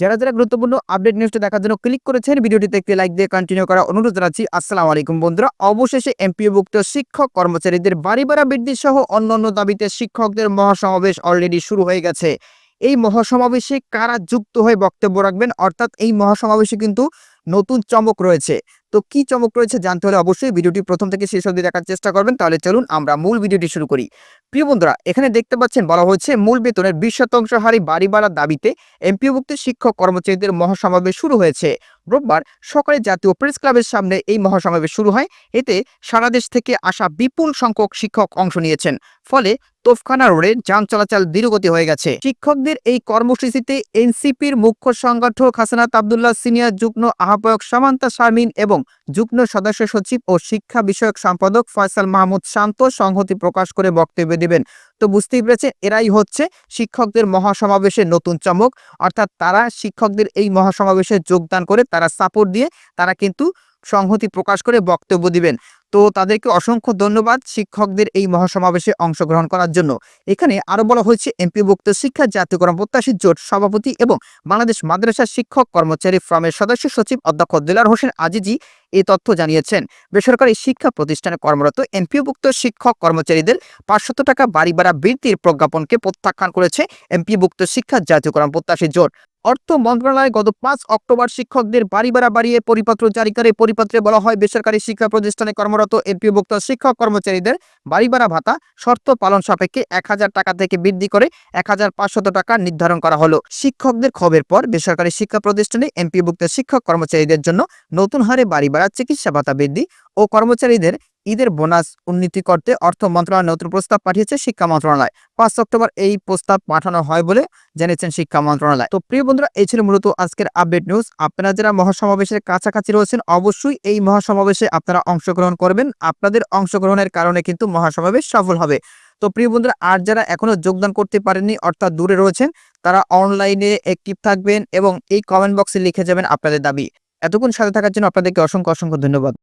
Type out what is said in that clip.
যারা যারা গুরুত্বপূর্ণ আপডেট নিউজটা দেখার জন্য ক্লিক করেছেন, ভিডিওটিতে একটি লাইক দিয়ে কন্টিনিউ করা অনুরোধ জানাচ্ছি। আসসালামু আলাইকুম বন্ধুরা। অবশেষে এমপিওভুক্ত শিক্ষক কর্মচারীদের বাড়ি ভাড়া বৃদ্ধি সহ অন্যান্য দাবিতে শিক্ষকদের মহাসমাবেশ অলরেডি শুরু হয়ে গেছে। এই মহাসমাবেশে কারা যুক্ত হয়ে বক্তব্য রাখবেন? অর্থাৎ এই মহাসমাবেশে কিন্তু নতুন চমক রয়েছে। তো কি চমক রয়েছে জানতে হলে অবশ্যই ভিডিওটি প্রথম থেকে শেষ অবধি দেখার চেষ্টা করবেন। তাহলে চলুন আমরা মূল ভিডিওটি শুরু করি। প্রিয় বন্ধুরা, এখানে দেখতে পাচ্ছেন বলা হয়েছে মূল বেতনের বিশ শতাংশ হারে বাড়ি ভাড়ার দাবিতে এমপিওভুক্ত শিক্ষক কর্মচারীদের মহাসমাবেশ শুরু হয়েছে। রোববার সকালে জাতীয় প্রেস ক্লাবের সামনে এই মহাসমাবেশ শুরু হয়। এতে সারা দেশ থেকে আসা বিপুল সংখ্যক শিক্ষক অংশ নিয়েছেন। ফলে তোফখানা রোডে যান চলাচল ধীরগতি হয়ে গেছে। শিক্ষকদের এই কর্মসূচিতে এনসিপির মুখ্য সংগঠক হাসানাত আবদুল্লাহ, সিনিয়র যুগ্ম আহ্বায়ক সামান্তা শারমিন এবং যুগ্ম সদস্য সচিব ও শিক্ষা বিষয়ক সম্পাদক ফয়সাল মাহমুদ শান্ত সংহতি প্রকাশ করে বক্তব্য দেবেন। তো বুঝতেই পেরেছে এরাই হচ্ছে শিক্ষকদের মহাসমাবেশের নতুন চমক। অর্থাৎ তারা শিক্ষকদের এই মহাসমাবেশে যোগদান করে তারা সাপোর্ট দিয়ে তারা কিন্তু সংহতি প্রকাশ করে বক্তব্য দিবেন। তো তাদেরকে অসংখ্য ধন্যবাদ শিক্ষকদের এই মহাসমাবেশে অংশগ্রহণ করার জন্য। এখানে আরও বলা হয়েছে, এমপিভুক্ত শিক্ষা জাতীয়করণ প্রত্যাশী জোট সভাপতি এবং বাংলাদেশ মাদ্রাসা শিক্ষক কর্মচারী ফ্রমের সদস্য সচিব অধ্যক্ষ দিলার হোসেন আজিজি এই তথ্য জানিয়েছেন। বেসরকারি শিক্ষা প্রতিষ্ঠানে কর্মরত এমপিভুক্ত শিক্ষক কর্মচারীদের পাঁচশত টাকা বাড়ি ভাড়া বৃদ্ধির প্রজ্ঞাপনকে প্রত্যাখ্যান করেছে এমপিভুক্ত শিক্ষা জাতীয়করণ প্রত্যাশী জোট। অর্থ মন্ত্রণালয় গত পাঁচ অক্টোবর শিক্ষকদের বাড়ি ভাড়া বাড়িয়ে পরিপত্র জারি করে। পরিপত্রে বলা হয়, বেসরকারি শিক্ষা প্রতিষ্ঠানে কর্মরত এমপিভুক্ত শিক্ষক কর্মচারীদের বাড়ি ভাড়া ভাতা শর্ত পালন সাপেক্ষে এক হাজার টাকা থেকে বৃদ্ধি করে এক হাজার পাঁচশত টাকা নির্ধারণ করা হলো। শিক্ষকদের ক্ষোভের পর বেসরকারি শিক্ষা প্রতিষ্ঠানে এমপিভুক্ত শিক্ষক কর্মচারীদের জন্য নতুন হারে বাড়ি ভাড়া চিকিৎসা ভাতা বৃদ্ধি ও কর্মচারীদের ঈদের বোনাস উন্নতি করতে অর্থ মন্ত্রণালয় নতুন প্রস্তাব পাঠিয়েছে শিক্ষা মন্ত্রণালয়। পাঁচ অক্টোবর এই প্রস্তাব পাঠানো হয় বলে জানিয়েছেন শিক্ষা মন্ত্রণালয়। তো প্রিয় বন্ধুরা, এই ছিল মূলত আজকের আপডেট নিউজ। আপনারা যারা মহাসমাবেশের কাছাকাছি রয়েছেন, অবশ্যই এই মহাসমাবেশে আপনারা অংশগ্রহণ করবেন। আপনাদের অংশগ্রহণের কারণে কিন্তু মহাসমাবেশ সফল হবে। তো প্রিয় বন্ধুরা, আর যারা এখনও যোগদান করতে পারেননি, অর্থাৎ দূরে রয়েছেন, তারা অনলাইনে অ্যাক্টিভ থাকবেন এবং এই কমেন্ট বক্সে লিখে যাবেন আপনাদের দাবি। এতক্ষণ সাথে থাকার জন্য আপনাদেরকে অসংখ্য অসংখ্য ধন্যবাদ।